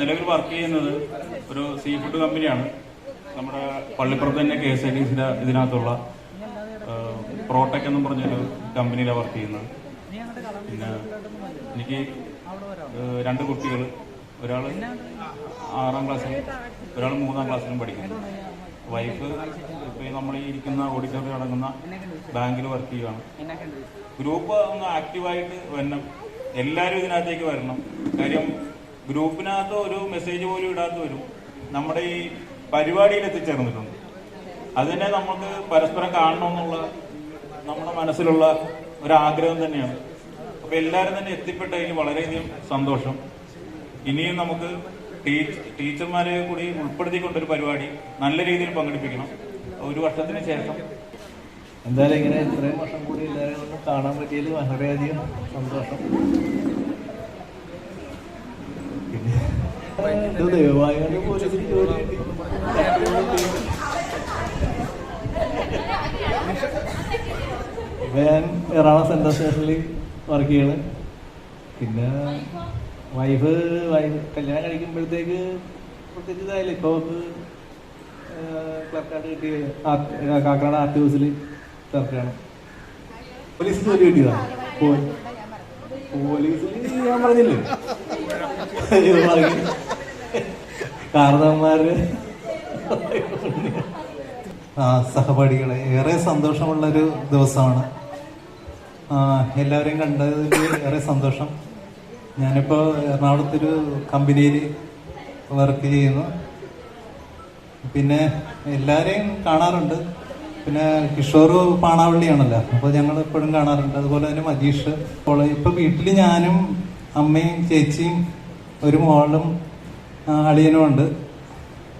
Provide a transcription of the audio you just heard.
നിലവിൽ വർക്ക് ചെയ്യുന്നത് ഒരു സീ ഫുഡ് കമ്പനിയാണ് നമ്മുടെ പള്ളിപ്പുറത്ത് തന്നെ കെ എസ് ഐ ടി സിയുടെ ഇതിനകത്തുള്ള പ്രോടെക് എന്ന് പറഞ്ഞൊരു കമ്പനിയിലാണ് വർക്ക് ചെയ്യുന്നത്. പിന്നെ എനിക്ക് രണ്ട് കുട്ടികൾ. ഒരാൾ ആറാം ക്ലാസ്സിലും ഒരാൾ മൂന്നാം ക്ലാസ്സിലും പഠിക്കുന്നു. വൈഫ് ഇപ്പോൾ നമ്മൾ ഈ ഇരിക്കുന്ന ഓഡിറ്റോറിയം അടങ്ങുന്ന ബാങ്കിൽ വർക്ക് ചെയ്യുകയാണ് ഗ്രൂപ്പ് ഒന്ന് ആക്റ്റീവായിട്ട് വരണം. എല്ലാവരും ഇതിനകത്തേക്ക് വരണം. കാര്യം ഗ്രൂപ്പിനകത്ത് ഒരു മെസ്സേജ് പോലും ഇടാത്ത വരും നമ്മുടെ ഈ പരിപാടിയിൽ എത്തിച്ചേർന്നിട്ടുണ്ട്. അതിനെ നമുക്ക് പരസ്പരം കാണണമെന്നുള്ള നമ്മുടെ മനസ്സിലുള്ള ഒരാഗ്രഹം തന്നെയാണ്. അപ്പൊ എല്ലാവരും തന്നെ എത്തിപ്പെട്ടതിന് വളരെയധികം സന്തോഷം. ഇനിയും നമുക്ക് ടീച്ചർമാരെ കൂടി ഉൾപ്പെടുത്തിക്കൊണ്ടൊരു പരിപാടി നല്ല രീതിയിൽ പങ്കെടുപ്പിക്കണം. ഒരു വർഷത്തിന് ശേഷം. എന്തായാലും ഇങ്ങനെ ഇത്രയും വർഷം കൂടി എല്ലാവരെയും കാണാൻ പറ്റിയതിൽ വളരെയധികം സന്തോഷം പിന്നെ ഇപ്പൊ ഞാൻ എറണാകുളം സെൻട്രൽ സ്റ്റേഷനിൽ വർക്ക് ചെയ്യണ്. പിന്നെ വൈഫ് വൈഫ് കല്യാണം കഴിക്കുമ്പോഴത്തേക്ക് പ്രത്യേകിച്ച് ഇതായില്ല. ഇപ്പോൾ ക്ലർക്കായിട്ട് കിട്ടിയ കാക്കനാട് ആർ ടി ഹൗസിൽ ക്ലർക്കാണ് പോലീസ് ജോലി കിട്ടിയതാ? പോലീസ് പോലീസിൽ ഞാൻ പറഞ്ഞില്ലേ. കാരണവന്മാര് ആ, സഹപാഠികളെ ഏറെ സന്തോഷമുള്ള ഒരു ദിവസമാണ് എല്ലാവരെയും കണ്ടതിൽ ഏറെ സന്തോഷം. ഞാനിപ്പോൾ എറണാകുളത്തൊരു കമ്പനിയിൽ വർക്ക് ചെയ്യുന്നു. പിന്നെ എല്ലാവരെയും കാണാറുണ്ട്. പിന്നെ കിഷോർ പാണാവള്ളിയാണല്ലോ അപ്പോൾ ഞങ്ങൾ എപ്പോഴും കാണാറുണ്ട്. അതുപോലെ തന്നെ മജീഷ്. ഇപ്പോൾ ഇപ്പോൾ വീട്ടിൽ ഞാനും അമ്മയും ചേച്ചിയും ഒരു മോളും ആ, അളിയനും ഉണ്ട്.